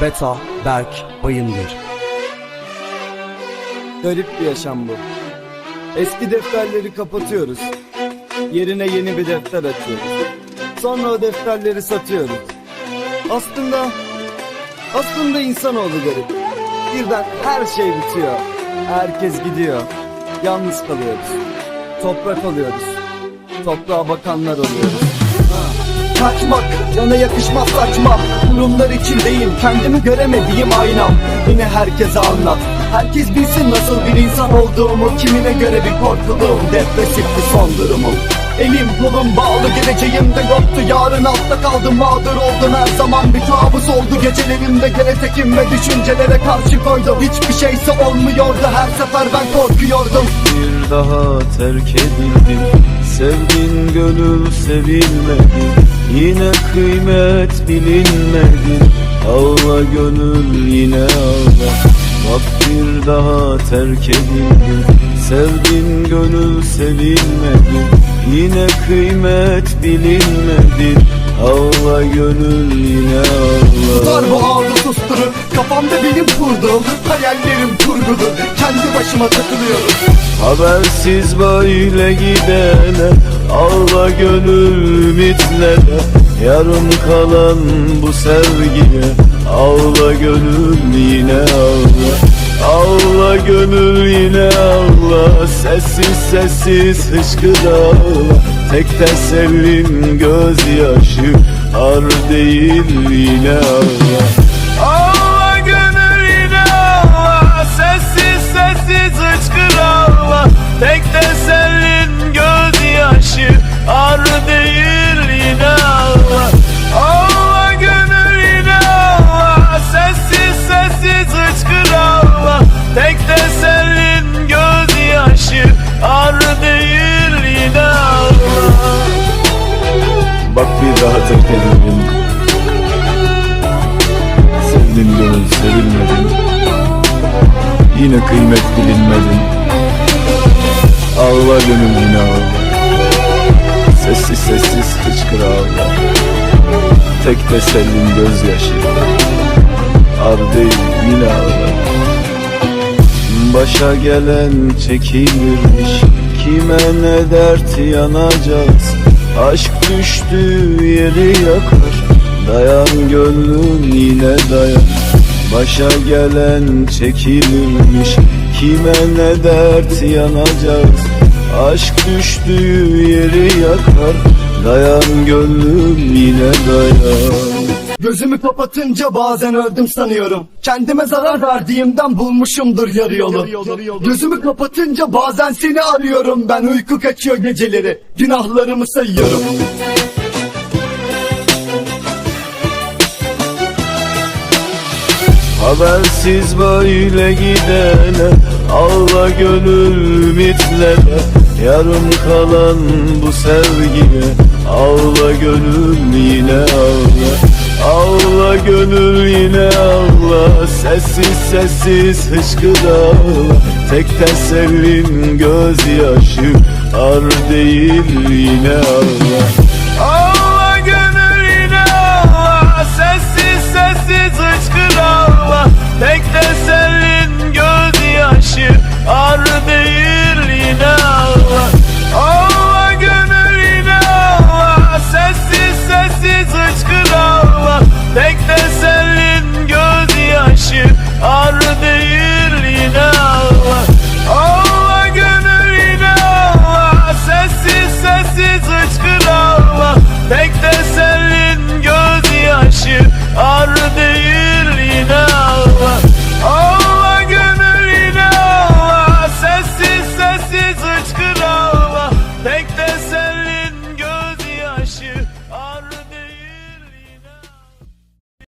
Beta Berk Bayındır Garip bir yaşam bu. Eski defterleri kapatıyoruz. Yerine yeni bir defter açıyoruz. Sonra o defterleri satıyoruz. Aslında aslında insanoğlu garip. Birden her şey bitiyor. Herkes gidiyor. Yalnız kalıyoruz. Toprak oluyoruz. Toprağa bakanlar oluyoruz. Kaçmak cana yakışmaz saçma Durumlar içindeyim kendimi göremediğim aynam. Yine herkese anlat. Herkes bilsin nasıl bir insan olduğumu Kimine göre bir korkuluğum Depresif bir son durumum. Elim kolum bağlı geleceğimde yoktu. Yarın altta kaldım mağdur oldum. Her zaman bir kabus oldu. Gecelerimde gene tekim ve düşüncelere karşı koydum. Hiçbir şeyse olmuyordu. Her sefer ben korkuyordum. Bir daha terk edildim. Sevgin gönül sevilmedi Yine kıymet bilinmedi. Ağla gönül yine ağla Bak bir daha terk edildim Sevgin gönül sevilmedi. Yine kıymet bilinmedi Ağla gönül yine ağla. Tutar bu ağrı susturur Kafamda benim kurduğum Hayallerim kurgulu Kendi başıma takılıyorum. Habersiz böyle gidene Ağla gönül ümitlere. Yarım kalan bu sevgiye Ağla gönül yine ağla. Ağla gönül yine ağla Sessiz sessiz hıçkır ağla Tek tesellim gözyaşı Ar değil yine ağla Sevdin gönül sevilmedin Yine kıymet bilinmedin Ağla gönül yine ağla. Sessiz sessiz hıçkır ağla. Tek tesellin gözyaşı. Ar değil yine ağla. Başa gelen çekilirmiş Kime ne dert yanacağız? Aşk düştüğü yeri yakar Dayan gönlün yine dayan. Başa gelen çekilirmiş Kime ne dert yanacağız Aşk düştüğü yeri yakar. Dayan gönlüm yine dayan. Gözümü kapatınca bazen öldüm sanıyorum. Kendime zarar verdiğimden bulmuşumdur yarı yolu. Gözümü kapatınca bazen seni arıyorum. Ben uyku kaçıyor geceleri. Günahlarımı sayıyorum Habersiz böyle gidene Ağla gönül ümitlere. Yarım kalan bu sevgiye Ağla gönül yine ağla. Ağla gönül yine ağla Sessiz sessiz hıçkır ağla Tek tesellin gözyaşı Ar değil yine Ağla it's good old.